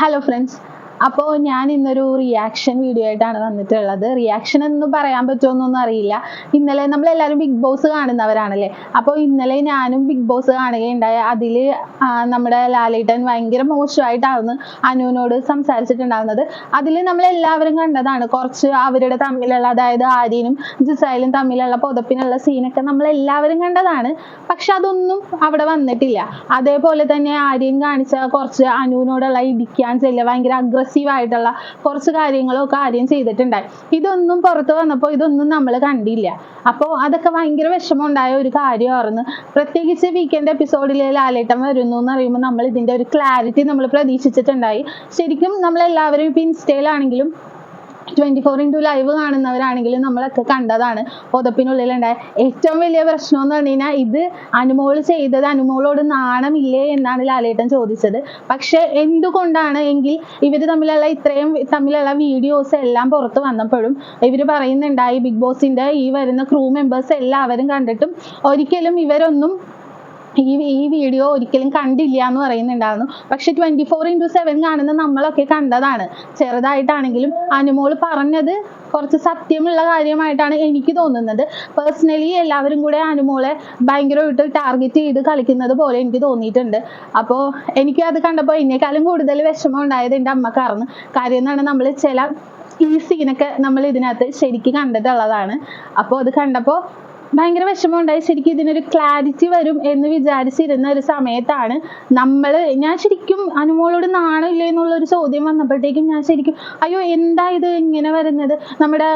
Hello friends അപ്പോൾ ഞാൻ ഇന്നൊരു റിയാക്ഷൻ വീഡിയോ ആയിട്ടാണ് വന്നിട്ടുള്ളത്. റിയാക്ഷൻ എന്ന് പറയാൻ പറ്റുമെന്നൊന്നും അറിയില്ല. ഇന്നലെ നമ്മളെല്ലാവരും ബിഗ് ബോസ് കാണുന്നവരാണല്ലേ? അപ്പോൾ ഇന്നലെ ഞാനും ബിഗ് ബോസ് കാണുകയുണ്ടായ. അതിൽ നമ്മുടെ ലാലേട്ടൻ ഭയങ്കര മോശമായിട്ടാണ് അനുവിനോട് സംസാരിച്ചിട്ടുണ്ടാകുന്നത് അതിൽ നമ്മളെല്ലാവരും കണ്ടതാണ്. കുറച്ച് അവരുടെ തമ്മിലുള്ള അതായത് ആര്യനും ജിസൈലും തമ്മിലുള്ള പുതപ്പിനുള്ള സീനൊക്കെ നമ്മളെല്ലാവരും കണ്ടതാണ്. പക്ഷെ അതൊന്നും അവിടെ വന്നിട്ടില്ല. അതേപോലെ തന്നെ ആര്യൻ കാണിച്ച കുറച്ച് അനുവിനോടുള്ള ഇടിക്കാൻ ചെല്ലുക ഭയങ്കര അഗ്രസീവ് ആയിട്ടുള്ള കുറച്ച് കാര്യങ്ങളൊക്കെ ആദ്യം ചെയ്തിട്ടുണ്ടായി. ഇതൊന്നും പുറത്ത് വന്നപ്പോൾ ഇതൊന്നും നമ്മൾ കണ്ടില്ല. അപ്പോൾ അതൊക്കെ ഭയങ്കര വിഷമമുണ്ടായ ഒരു കാര്യമായിരുന്നു. പ്രത്യേകിച്ച് വീക്കെൻഡ് എപ്പിസോഡിൽ ലാലേട്ടൻ വരുന്നു എന്ന് പറയുമ്പോൾ നമ്മൾ ഇതിന്റെ ഒരു ക്ലാരിറ്റി നമ്മൾ പ്രതീക്ഷിച്ചിട്ടുണ്ടായി. ശരിക്കും നമ്മളെല്ലാവരും ഇപ്പം ഇൻസ്റ്റയിലാണെങ്കിലും ട്വന്റി ഫോർ ഇന്റു ലൈവ് കാണുന്നവരാണെങ്കിൽ നമ്മളൊക്കെ കണ്ടതാണ്. പുതപ്പിനുള്ളിലുണ്ടായ ഏറ്റവും വലിയ പ്രശ്നം എന്ന് പറഞ്ഞു കഴിഞ്ഞാൽ ഇത് അനുമോൾ ചെയ്തത് അനുമോളോട് നാണമില്ലേ എന്നാണ് ലാലേട്ടൻ ചോദിച്ചത്. പക്ഷെ എന്തുകൊണ്ടാണ് എങ്കിൽ ഇവർ തമ്മിലുള്ള ഇത്രയും തമ്മിലുള്ള വീഡിയോസ് എല്ലാം പുറത്ത് വന്നപ്പോഴും ഇവർ പറയുന്നുണ്ടായി ബിഗ് ബോസിന്റെ ഈ വരുന്ന ക്രൂ മെമ്പേഴ്സ് എല്ലാവരും കണ്ടിട്ടും ഒരിക്കലും ഇവരൊന്നും ഈ ഈ വീഡിയോ ഒരിക്കലും കണ്ടില്ല എന്ന് പറയുന്നുണ്ടായിരുന്നു. പക്ഷെ ട്വന്റി ഫോർ ഇന്റു സെവൻ കാണുന്ന നമ്മളൊക്കെ കണ്ടതാണ്. ചെറുതായിട്ടാണെങ്കിലും അനുമോൾ പറഞ്ഞത് കുറച്ച് സത്യമുള്ള കാര്യമായിട്ടാണ് എനിക്ക് തോന്നുന്നത്. പേഴ്സണലി എല്ലാവരും കൂടെ അനുമോളെ ഭയങ്കരമായിട്ട് ടാർഗറ്റ് ചെയ്ത് കളിക്കുന്നത് പോലെ എനിക്ക് തോന്നിയിട്ടുണ്ട്. അപ്പോൾ എനിക്ക് അത് കണ്ടപ്പോൾ എന്നെക്കാളും കൂടുതൽ വിഷമം ഉണ്ടായത് എന്റെ അമ്മക്കാർന്ന് കാര്യം എന്നാണ് നമ്മൾ ചില ഈ സീനൊക്കെ നമ്മൾ ഇതിനകത്ത് ശരിക്ക് കണ്ടിട്ടുള്ളതാണ്. അപ്പോൾ അത് കണ്ടപ്പോൾ ഭയങ്കര വിഷമം ഉണ്ടായി ശരിക്കും ഇതിനൊരു ക്ലാരിറ്റി വരും എന്ന് വിചാരിച്ചിരുന്ന ഒരു സമയത്താണ് നമ്മൾ ഞാൻ ശരിക്കും അനുമോളോട് നാണില്ലേ എന്നുള്ള ഒരു ചോദ്യം വന്നപ്പോഴത്തേക്കും ഞാൻ ശരിക്കും അയ്യോ എന്താ ഇത് ഇങ്ങനെ വരുന്നത്? നമ്മുടെ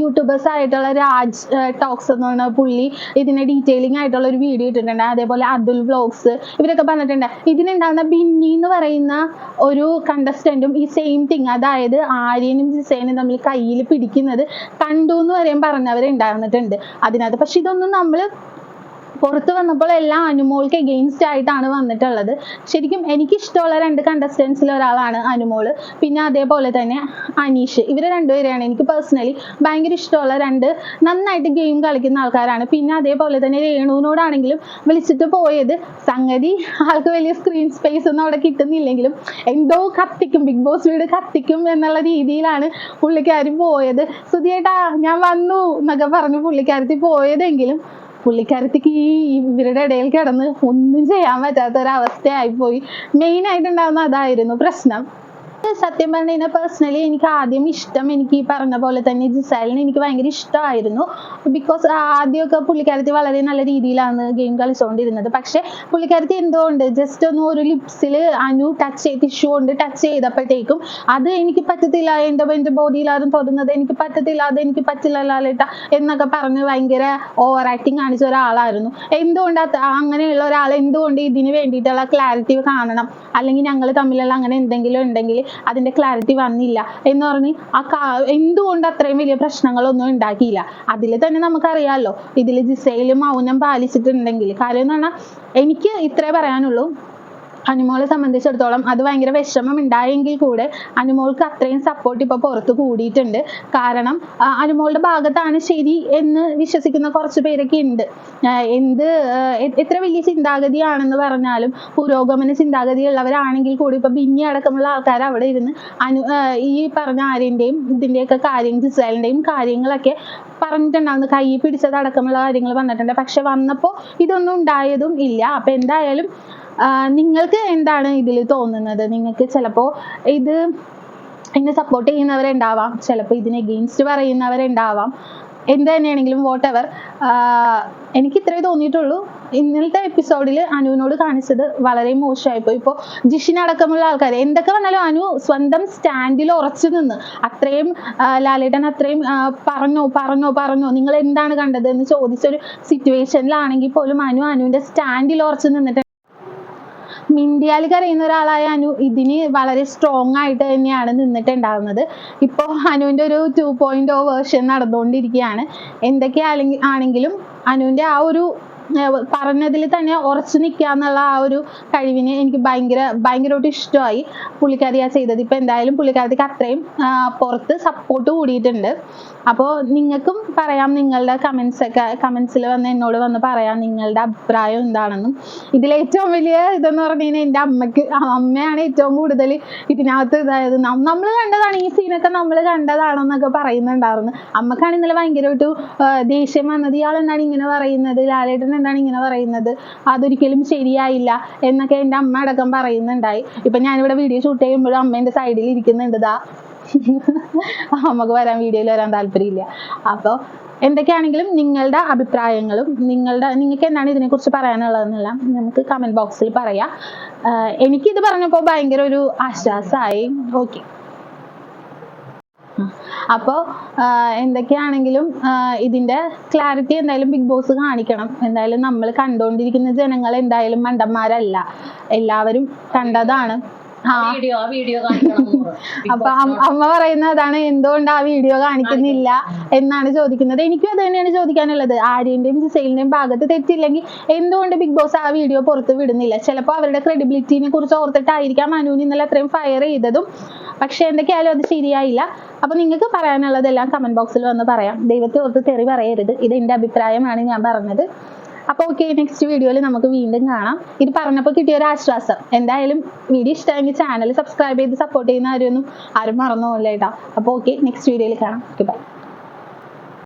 യൂട്യൂബേഴ്സ് ആയിട്ടുള്ള രാജ് ടോക്സ് എന്ന് പറഞ്ഞ പുള്ളി ഇതിന്റെ ഡീറ്റെയിലിംഗ് ആയിട്ടുള്ള ഒരു വീഡിയോ ഇട്ടിട്ടുണ്ട്. അതേപോലെ അതുൽ വ്ലോഗ്സ് ഇവരൊക്കെ പറഞ്ഞിട്ടുണ്ട്. ഇതിനുണ്ടാകുന്ന ബിന്നി എന്ന് പറയുന്ന ഒരു കണ്ടസ്റ്റന്റും ഈ സെയിം തിങ് അതായത് ആര്യനും ജിസേനും തമ്മിൽ കയ്യിൽ പിടിക്കുന്നത് കണ്ടു എന്ന് വരെയും പറഞ്ഞവരുണ്ടായിരുന്നിട്ടുണ്ട്. അതിനകത്ത് പക്ഷെ ഇതൊന്നും നമ്മൾ പുറത്ത് വന്നപ്പോൾ എല്ലാം അനുമോൾക്ക് എഗെയിൻസ്റ്റ് ആയിട്ടാണ് വന്നിട്ടുള്ളത്. ശരിക്കും എനിക്ക് ഇഷ്ടമുള്ള രണ്ട് കണ്ടസ്റ്റൻസിൽ ഒരാളാണ് അനുമോൾ പിന്നെ അതേപോലെ തന്നെ അനീഷ്. ഇവർ രണ്ടുപേരെയാണ്. എനിക്ക് പേഴ്സണലി ഭയങ്കര ഇഷ്ടമുള്ള രണ്ട് നന്നായിട്ട് ഗെയിം കളിക്കുന്ന ആൾക്കാരാണ്. പിന്നെ അതേപോലെ തന്നെ രേണുവിനോടാണെങ്കിലും വിളിച്ചിട്ട് പോയത് സംഗതി ആൾക്ക് വലിയ സ്ക്രീൻ സ്പേസ് ഒന്നും അവിടെ കിട്ടുന്നില്ലെങ്കിലും എന്തോ കത്തിക്കും ബിഗ് ബോസ് വീട് കത്തിക്കും എന്നുള്ള രീതിയിലാണ് പുള്ളിക്കാരി പോയത്. സുധിയേട്ടാ ഞാൻ വന്നു എന്നൊക്കെ പറഞ്ഞു പുള്ളിക്കാരത്തി പോയതെങ്കിലും പുള്ളിക്കാരത്തിക്ക് ഈ ഇവരുടെ ഇടയിൽ കിടന്ന് ഒന്നും ചെയ്യാൻ പറ്റാത്ത ഒരവസ്ഥയായിപ്പോയി മെയിൻ ആയിട്ടുണ്ടാവുന്ന അതായിരുന്നു പ്രശ്നം. സത്യം പറഞ്ഞു കഴിഞ്ഞാൽ പേഴ്സണലി എനിക്ക് ആദ്യം ഇഷ്ടം എനിക്ക് ഈ പറഞ്ഞ പോലെ തന്നെ ജിസൈലിനെ എനിക്ക് ഭയങ്കര ഇഷ്ടമായിരുന്നു. ബിക്കോസ് ആദ്യമൊക്കെ പുള്ളിക്കാരത്തി വളരെ നല്ല രീതിയിലാണ് ഗെയിം കളിച്ചുകൊണ്ടിരുന്നത് പക്ഷെ പുള്ളിക്കാരത്തി എന്തുകൊണ്ട് ജസ്റ്റ് ഒന്ന് ഒരു ലിപ്സിൽ അനു ടച്ച് ചെയ്ത് ടിഷ്യൂ കൊണ്ട് ടച്ച് ചെയ്തപ്പോഴത്തേക്കും അത് എനിക്ക് പറ്റത്തില്ല എന്റെ എന്റെ ബോഡിയിലാരും തൊടുന്നത് എനിക്ക് പറ്റത്തില്ല അത് എനിക്ക് പറ്റില്ല ലാലേട്ട എന്നൊക്കെ പറഞ്ഞ് ഭയങ്കര ഓവർ ആക്ടിങ് കാണിച്ച ഒരാളായിരുന്നു. എന്തുകൊണ്ട് അങ്ങനെയുള്ള ഒരാൾ എന്തുകൊണ്ട് ഇതിന് വേണ്ടിയിട്ടുള്ള ക്ലാരിറ്റി കാണണം? അല്ലെങ്കിൽ ഞങ്ങൾ തമ്മിലുള്ള അങ്ങനെ എന്തെങ്കിലും ഉണ്ടെങ്കിൽ അതിന്റെ ക്ലാരിറ്റി വന്നില്ല എന്ന് പറഞ്ഞ് ആ കാ എന്തുകൊണ്ട് അത്രയും വലിയ പ്രശ്നങ്ങളൊന്നും ഉണ്ടാക്കിയില്ല? അതിൽ തന്നെ നമുക്കറിയാമല്ലോ ഇതിൽ ജിസയിൽ മൗനം പാലിച്ചിട്ടുണ്ടെങ്കിൽ. കാര്യം എന്ന് പറഞ്ഞാൽ എനിക്ക് ഇത്രേ പറയാനുള്ളൂ. അനുമോളെ സംബന്ധിച്ചിടത്തോളം അത് ഭയങ്കര വിഷമം ഉണ്ടായെങ്കിൽ കൂടെ അനുമോൾക്ക് അത്രയും സപ്പോർട്ട് ഇപ്പോൾ പുറത്ത് കൂടിയിട്ടുണ്ട്. കാരണം അനുമോളുടെ ഭാഗത്താണ് ശരി എന്ന് വിശ്വസിക്കുന്ന കുറച്ച് പേരൊക്കെ ഉണ്ട്. എന്ത് എത്ര വലിയ ചിന്താഗതിയാണെന്ന് പറഞ്ഞാലും പുരോഗമന ചിന്താഗതി ഉള്ളവരാണെങ്കിൽ കൂടി ഇപ്പൊ ബിന്നി അടക്കമുള്ള ആൾക്കാർ അവിടെ ഇരുന്ന് അനു ഈ പറഞ്ഞ ആര്യന്റെയും ഇതിന്റെയൊക്കെ കാര്യം ജിസേലിന്റെയും കാര്യങ്ങളൊക്കെ പറഞ്ഞിട്ടുണ്ടാവുന്നു കൈ പിടിച്ചത് അടക്കമുള്ള കാര്യങ്ങൾ വന്നിട്ടുണ്ട്. പക്ഷെ വന്നപ്പോൾ ഇതൊന്നും ഉണ്ടായതും ഇല്ല. അപ്പൊ എന്തായാലും നിങ്ങൾക്ക് എന്താണ് ഇതിൽ തോന്നുന്നത്? നിങ്ങൾക്ക് ചിലപ്പോൾ ഇത് ഇതിനെ സപ്പോർട്ട് ചെയ്യുന്നവരുണ്ടാവാം. ചിലപ്പോൾ ഇതിന് എഗെയിൻസ്റ്റ് പറയുന്നവരുണ്ടാവാം. എന്ത് തന്നെയാണെങ്കിലും വോട്ട് എവർ എനിക്ക് ഇത്രേ തോന്നിയിട്ടുള്ളൂ. ഇന്നലത്തെ എപ്പിസോഡിൽ അനുവിനോട് കാണിച്ചത് വളരെ മോശമായിപ്പോയി. ഇപ്പോൾ ജിഷിനടക്കമുള്ള ആൾക്കാർ എന്തൊക്കെ വന്നാലും അനു സ്വന്തം സ്റ്റാൻഡിൽ ഉറച്ചു നിന്ന് അത്രയും ലാലേട്ടൻ അത്രയും പറഞ്ഞോ പറഞ്ഞോ പറഞ്ഞോ നിങ്ങൾ എന്താണ് കണ്ടത് എന്ന് ചോദിച്ചൊരു സിറ്റുവേഷനിലാണെങ്കിൽ പോലും അനു അനുവിന്റെ സ്റ്റാൻഡിൽ ഉറച്ചു നിന്നിട്ട് മിണ്ടിയാൽ അറിയുന്ന ഒരാളായ അനു ഇതിന് വളരെ സ്ട്രോങ് ആയിട്ട് തന്നെയാണ് നിന്നിട്ടുണ്ടാകുന്നത് ഇപ്പോൾ അനുവിന്റെ ഒരു ടു പോയിന്റ് ഓ വേർഷൻ നടന്നുകൊണ്ടിരിക്കുകയാണ്. എന്തൊക്കെ ആണെങ്കിലും അനുവിന്റെ ആ ഒരു പറഞ്ഞതിൽ തന്നെ ഉറച്ചു നിൽക്കുക എന്നുള്ള ആ ഒരു കഴിവിനെ എനിക്ക് ഭയങ്കര ഭയങ്കരമായിട്ട് ഇഷ്ടമായി പുള്ളിക്കാരി ആ ചെയ്തത്. ഇപ്പം എന്തായാലും പുള്ളിക്കാരിക്ക് അത്രയും പുറത്ത് സപ്പോർട്ട് കൂടിയിട്ടുണ്ട്. അപ്പോൾ നിങ്ങൾക്കും പറയാം നിങ്ങളുടെ കമന്റ്സ് ഒക്കെ കമന്റ്സിൽ വന്ന് എന്നോട് വന്ന് പറയാം നിങ്ങളുടെ അഭിപ്രായം എന്താണെന്നും. ഇതിൽ ഏറ്റവും വലിയ ഇതെന്ന് പറഞ്ഞു കഴിഞ്ഞാൽ എന്റെ അമ്മയ്ക്ക് അമ്മയാണ് ഏറ്റവും കൂടുതൽ ഇതിനകത്ത് ഇതായത്. നമ്മൾ കണ്ടതാണ് ഈ സീനൊക്കെ നമ്മൾ കണ്ടതാണെന്നൊക്കെ പറയുന്നുണ്ടായിരുന്നു. അമ്മക്കാണ് ഇന്നലെ ഭയങ്കരമായിട്ട് ദേഷ്യം വന്നത്. ഇയാൾ ഇങ്ങനെ പറയുന്നത്? ലാലേട്ടൻ എന്താണ് ഇങ്ങനെ പറയുന്നത്? അതൊരിക്കലും ശരിയായില്ല എന്നൊക്കെ എന്റെ അമ്മ അടക്കം പറയുന്നുണ്ടായി. ഇപ്പൊ ഞാനിവിടെ വീഡിയോ ഷൂട്ട് ചെയ്യുമ്പോഴും അമ്മ എന്റെ സൈഡിൽ ഇരിക്കുന്നുണ്ട് ദാ. അമ്മയ്ക്ക് വരാൻ വീഡിയോയിൽ വരാൻ താല്പര്യമില്ല. അപ്പോൾ എന്തൊക്കെയാണെങ്കിലും നിങ്ങളുടെ അഭിപ്രായങ്ങളും നിങ്ങളുടെ നിങ്ങൾക്ക് എന്താണ് ഇതിനെക്കുറിച്ച് പറയാനുള്ളതെന്നെല്ലാം നമുക്ക് കമന്റ് ബോക്സിൽ പറയാം. എനിക്ക് എനിക്കിത് പറഞ്ഞപ്പോൾ ഭയങ്കര ഒരു ആശ്വാസമായി ഓക്കെ അപ്പോൾ എന്തൊക്കെയാണെങ്കിലും ഇതിന്റെ ക്ലാരിറ്റി എന്തായാലും ബിഗ് ബോസ് കാണിക്കണം. എന്തായാലും നമ്മൾ കണ്ടുകൊണ്ടിരിക്കുന്ന ജനങ്ങൾ എന്തായാലും മണ്ടന്മാരല്ല. എല്ലാവരും കണ്ടതാണ്. വീഡിയോ ആ വീഡിയോ കാണിക്കണം അപ്പൊ അമ്മ പറയുന്നതാണ് എന്തുകൊണ്ട് ആ വീഡിയോ കാണിക്കുന്നില്ല എന്നാണ് ചോദിക്കുന്നത്. എനിക്കും അത് തന്നെയാണ് ചോദിക്കാനുള്ളത്. ആര്യന്റെയും ജിസൈലിന്റെയും ഭാഗത്ത് തെറ്റില്ലെങ്കിൽ എന്തുകൊണ്ട് ബിഗ് ബോസ് ആ വീഡിയോ പുറത്ത് വിടുന്നില്ല? ചിലപ്പോൾ അവരുടെ ക്രെഡിബിലിറ്റിനെ കുറിച്ച് ഓർത്തിട്ടായിരിക്കാം അനുവിന് ഇന്നലെ അത്രയും ഫയർ ചെയ്തതും. പക്ഷെ എന്തൊക്കെയായാലും അത് ശരിയായില്ല. അപ്പൊ നിങ്ങൾക്ക് പറയാനുള്ളതെല്ലാം കമന്റ് ബോക്സിൽ വന്ന് പറയാം. ദൈവത്തെ ഓർത്ത് തെറി പറയരുത്. ഇത് എന്റെ അഭിപ്രായമാണ് ഞാൻ പറഞ്ഞത്. അപ്പോൾ ഓക്കെ നെക്സ്റ്റ് വീഡിയോയിൽ നമുക്ക് വീണ്ടും കാണാം. ഇത് പറഞ്ഞപ്പോൾ കിട്ടിയ ഒരു ആശ്വാസം. എന്തായാലും വീഡിയോ ഇഷ്ടമെങ്കിൽ ചാനൽ സബ്സ്ക്രൈബ് ചെയ്ത് സപ്പോർട്ട് ചെയ്യുന്ന ആരും ആരും മറന്നു പോകില്ല കേട്ടോ അപ്പോൾ ഓക്കെ നെക്സ്റ്റ് വീഡിയോയിൽ കാണാം. Okay bye